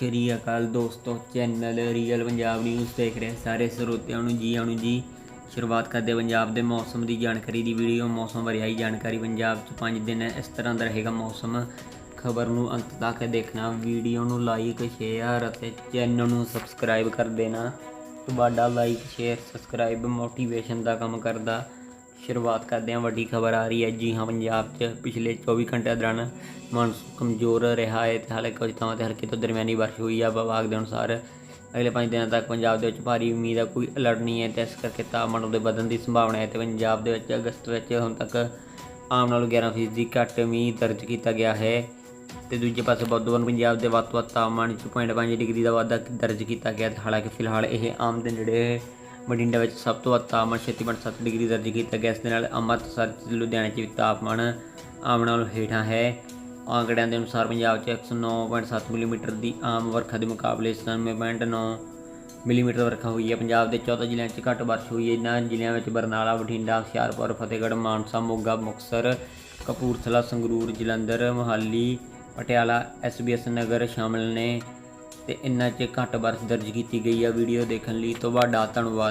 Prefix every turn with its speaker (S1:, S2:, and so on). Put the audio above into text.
S1: ਸ਼੍ਰੀ ਅਕਾਲ ਦੋਸਤੋ, channel real Punjab news ਦੇਖ ਰਹੇ ਸਾਰੇ ਸਰੋਤਿਆਂ ਨੂੰ ਜੀ ਆਣੂ ਜੀ। ਸ਼ੁਰੂਆਤ ਕਰਦੇ ਪੰਜਾਬ ਦੇ ਮੌਸਮ ਦੀ ਜਾਣਕਾਰੀ ਦੀ ਵੀਡੀਓ, ਮੌਸਮ ਬਾਰੇ ਆਈ ਜਾਣਕਾਰੀ। ਪੰਜਾਬ 'ਚ 5 ਦਿਨ ਇਸ ਤਰ੍ਹਾਂ ਦਾ ਰਹੇਗਾ ਮੌਸਮ। ਖਬਰ ਨੂੰ ਅੰਤ ਤੱਕ ਦੇਖਣਾ, ਵੀਡੀਓ ਨੂੰ ਲਾਈਕ ਸ਼ੇਅਰ ਅਤੇ ਚੈਨਲ ਨੂੰ ਸਬਸਕ੍ਰਾਈਬ ਕਰ ਦੇਣਾ। ਤੁਹਾਡਾ ਲਾਈਕ ਸ਼ੇਅਰ ਸਬਸਕ੍ਰਾਈਬ ਮੋਟੀਵੇਸ਼ਨ ਦਾ ਕੰਮ ਕਰਦਾ। ਸ਼ੁਰੂਆਤ ਕਰਦੇ ਹਾਂ। ਵੱਡੀ ਖਬਰ ਆ ਰਹੀ ਹੈ ਜੀ ਹਾਂ, ਪੰਜਾਬ 'ਚ ਪਿਛਲੇ 24 ਘੰਟਿਆਂ ਦੌਰਾਨ ਮਾਨਸੂਨ ਕਮਜ਼ੋਰ ਰਿਹਾ ਹੈ। ਤੇ ਹਾਲੇ ਕੁਝ ਥਾਵਾਂ ਤੇ ਹਲਕੀ ਤੋਂ ਦਰਮਿਆਨੀ ਬਾਰਿਸ਼ ਹੋਈ ਹੈ ਵਿਭਾਗ ਦੇ ਅਨੁਸਾਰ ਅਗਲੇ 5 ਦਿਨਾਂ ਤੱਕ ਪੰਜਾਬ ਦੇ ਵਿੱਚ ਭਾਰੀ ਉਮੀਦ ਆ ਕੋਈ ਅਲਰਟ ਨਹੀਂ ਹੈ ਤੇ ਇਸ ਕਰਕੇ ਤਾਪਮਾਨ ਦੇ ਵਧਣ ਦੀ ਸੰਭਾਵਨਾ ਹੈ ਤੇ ਪੰਜਾਬ ਦੇ ਵਿੱਚ ਅਗਸਤ ਵਿੱਚ ਹੁਣ ਤੱਕ ਆਮ ਨਾਲੋਂ 11% ਦੀ ਘੱਟ ਮੀਂਹ ਦਰਜ ਕੀਤਾ ਗਿਆ ਹੈ। ਤੇ ਦੂਜੇ ਪਾਸੇ ਬੁੱਧਵਾਰ ਨੂੰ ਪੰਜਾਬ ਦੇ ਵੱਧ ਤੋਂ ਵੱਧ ਤਾਪਮਾਨ 'ਚ 0.5 ਡਿਗਰੀ ਦਾ ਵਾਧਾ ਦਰਜ ਕੀਤਾ ਗਿਆ ਹਾਲਾਂਕਿ ਫਿਲਹਾਲ ਇਹ ਆਮ ਦਿਨ ਜਿਹੜੇ ਬਠਿੰਡਾ ਵਿੱਚ ਸਭ ਤੋਂ ਵੱਧ ਤਾਪਮਾਨ 36.7 ਡਿਗਰੀ ਦਰਜ ਕੀਤਾ ਗਿਆ। ਇਸ ਦੇ ਨਾਲ ਅੰਮ੍ਰਿਤਸਰ ਤੇ ਲੁਧਿਆਣੇ 'ਚ ਵੀ ਤਾਪਮਾਨ ਆਮ ਨਾਲੋਂ ਹੇਠਾਂ ਹੈ। ਆਂਕੜਿਆਂ ਦੇ ਅਨੁਸਾਰ ਪੰਜਾਬ 'ਚ 109.7 ਮਿਲੀਮੀਟਰ ਦੀ ਆਮ ਵਰਖਾ ਦੇ ਮੁਕਾਬਲੇ 97.9 ਮਿਲੀਮੀਟਰ ਵਰਖਾ ਹੋਈ ਹੈ। ਪੰਜਾਬ ਦੇ 14 ਜ਼ਿਲ੍ਹਿਆਂ 'ਚ ਘੱਟ ਬਾਰਿਸ਼ ਹੋਈ ਹੈ। ਇਹਨਾਂ ਜ਼ਿਲ੍ਹਿਆਂ ਵਿੱਚ ਬਰਨਾਲਾ, ਬਠਿੰਡਾ, ਹੁਸ਼ਿਆਰਪੁਰ, ਫਤਿਹਗੜ੍ਹ, ਮਾਨਸਾ, ਮੋਗਾ, ਮੁਕਤਸਰ, ਕਪੂਰਥਲਾ, ਸੰਗਰੂਰ, ਜਲੰਧਰ, ਮੋਹਾਲੀ, ਪਟਿਆਲਾ ਐਸਬੀਐਸ ਨਗਰ ਸ਼ਾਮਲ ਨੇ। ਤੇ ਇਨ੍ਹਾਂ 'ਚ ਘੱਟ ਬਾਰਿਸ਼ ਦਰਜ ਕੀਤੀ ਗਈ ਆ ਵੀਡੀਓ ਦੇਖਣ ਲਈ। ਤੁਹਾਡਾ ਧੰਨਵਾਦ।